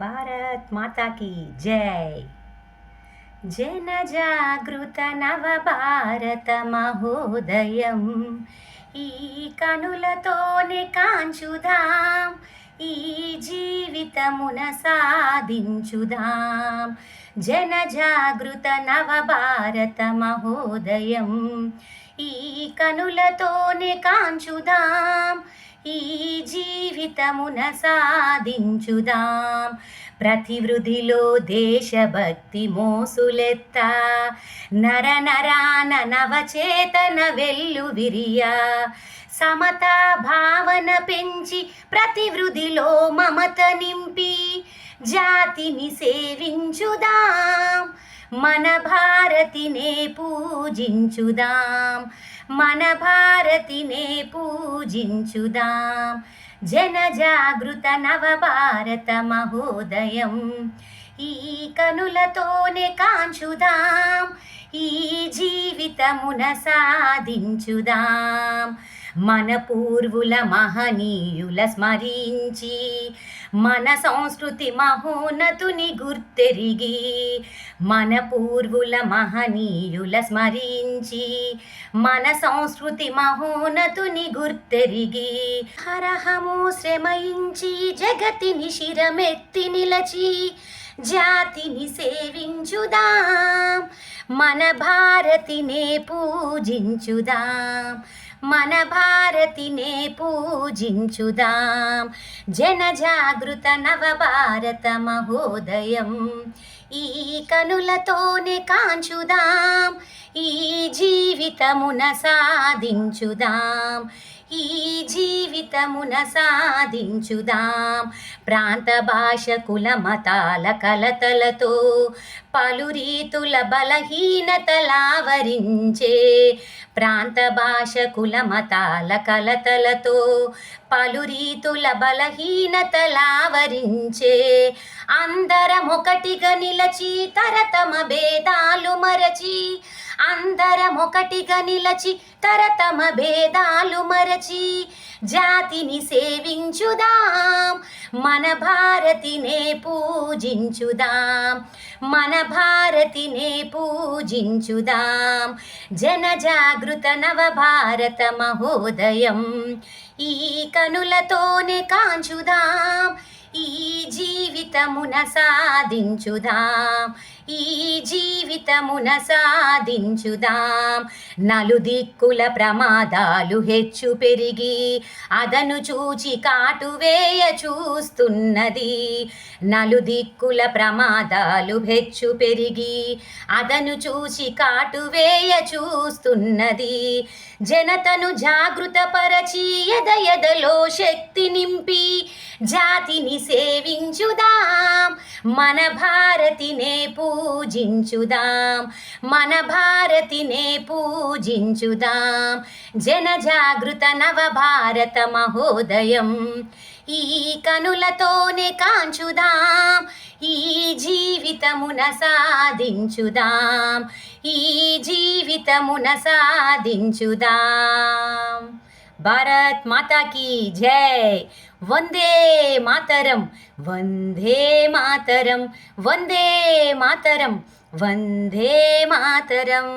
భారత్ మాతాకి జై. జన జాగృత నవ భారత మహోదయం. ఈ కనులతోనే కాంచుదాం ఈ జీవితమున సాధించుదాం. జన జాగృత నవ భారత మహోదయం. ఈ కనులతోనే కాంచుదాం ఈ జీవితమున సాధించుదాం. ప్రతివృధిలో దేశభక్తి మోసులెత్త. నర నరాన నవచేతన వెల్లు విరియా. సమతా భావన పెంచి ప్రతివృధిలో మమత నింపి జాతిని సేవించుదాం. మన భారతినే పూజించుదాం. మన భారతినే పూజించుదాం. జన జాగృత నవ భారత మహోదయం. ఈ కనులతోనే కాంచుదాం. ఈ జీవితమున సాధించుదాం. మన పూర్వుల మహనీయుల స్మరించి మన సంస్కృతి మహోన్నతుని గుర్తెరిగి మన పూర్వుల మహనీయుల స్మరించి మన సంస్కృతి మహోన్నతుని గుర్తెరిగి హరహము శ్రమయించి జగతిని శిరమెత్తి నిలచి జాతిని సేవించుదాం మన భారతినే పూజించుదాం. మన భారతినే పూజించుదాం. జన జాగృత నవ భారత మహోదయం. ఈ కనులతోనే కాంచుదాం. ఈ జీవితమున సాధించుదాం. ఈ జీవితమున సాధించుదాం. ప్రాంత భాష కుల మతాల కలతలతో పలు రీతుల బలహీనతలావరించే ప్రాంత భాష కుల మతాల కలతలతో పలు రీతుల బలహీనతలావరించే అందరం ఒకటిగా నిలచి తరతమ భేదాలు మరచి అందరం ఒకటిగా నిలచి తరతమ భేదాలు మరచి జాతిని సేవించుదాం మన భారతినే పూజించుదాం మన భారతినే పూజించుదాం. జనజాగృత నవ భారత మహోదయం ఈ కనులతోనే కాంచుదాం ఈ జీవితమున సాధించుదాం. ఈ జీవితమున సాధించుదాం. నలుదిక్కుల ప్రమాదాలు హెచ్చు పెరిగి అదను చూచి కాటువేయ చూస్తున్నది. నలుదిక్కుల ప్రమాదాలు హెచ్చు పెరిగి అదను చూసి కాటువేయ చూస్తున్నది. జనతను జాగృతపరచి ఎదయదలో శక్తి నింపి జాతిని సేవించుదాం. మన భారతినే పూజించుదాం. మన భారతినే పూజించుదాం. జనజాగృత నవ భారత మహోదయం. ఈ కనులతోనే కాంచుదాం. ఈ జీవితమున సాధించుదాం. ఈ జీవితమున సాధించుదాం. भारत माता की जय। वंदे मातरम वंदे मातरम वंदे मातरम वंदे मातरम।